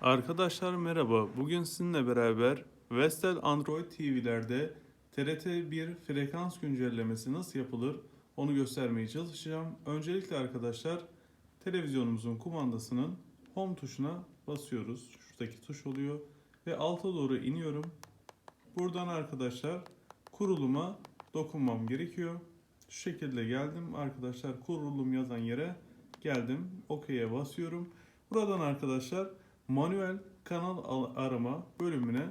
Arkadaşlar merhaba. Bugün sizinle beraber Vestel Android TV'lerde TRT1 frekans güncellemesi nasıl yapılır onu göstermeye çalışacağım. Öncelikle arkadaşlar televizyonumuzun kumandasının home tuşuna basıyoruz. Şuradaki tuş oluyor ve alta doğru iniyorum. Buradan arkadaşlar kuruluma dokunmam gerekiyor. Şu şekilde geldim arkadaşlar kurulum yazan yere geldim. OK'ye basıyorum. Buradan arkadaşlar manuel kanal al- arama bölümüne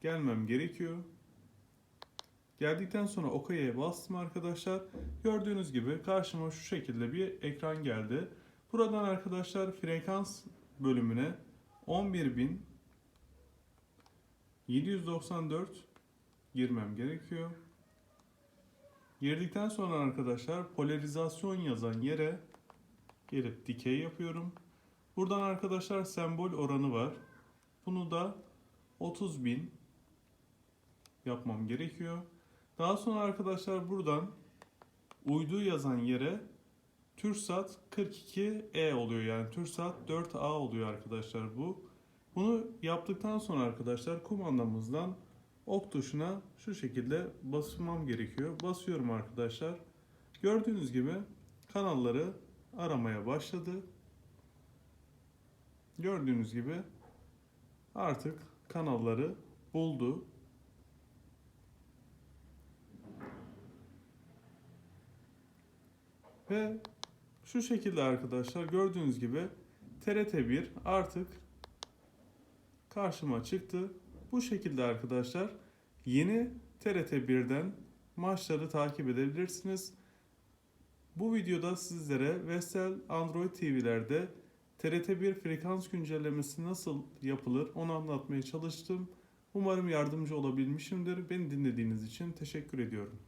gelmem gerekiyor. Geldikten sonra OK'ye bastım arkadaşlar. Gördüğünüz gibi karşıma şu şekilde bir ekran geldi. Buradan arkadaşlar frekans bölümüne 11.794 girmem gerekiyor. Girdikten sonra arkadaşlar polarizasyon yazan yere gelip dikey yapıyorum. Buradan arkadaşlar sembol oranı var. Bunu da 30.000 yapmam gerekiyor. Daha sonra arkadaşlar buradan uydu yazan yere Türsat 42E oluyor yani Türsat 4A oluyor arkadaşlar bu. Bunu yaptıktan sonra arkadaşlar kumandamızdan ok tuşuna şu şekilde basmam gerekiyor. Basıyorum arkadaşlar. Gördüğünüz gibi kanalları aramaya başladı. Gördüğünüz gibi artık kanalları buldu. Ve şu şekilde arkadaşlar gördüğünüz gibi TRT1 artık karşıma çıktı. Bu şekilde arkadaşlar yeni TRT1'den maçları takip edebilirsiniz. Bu videoda sizlere Vestel Android TV'lerde TRT1 frekans güncellemesi nasıl yapılır onu anlatmaya çalıştım. Umarım yardımcı olabilmişimdir. Beni dinlediğiniz için teşekkür ediyorum.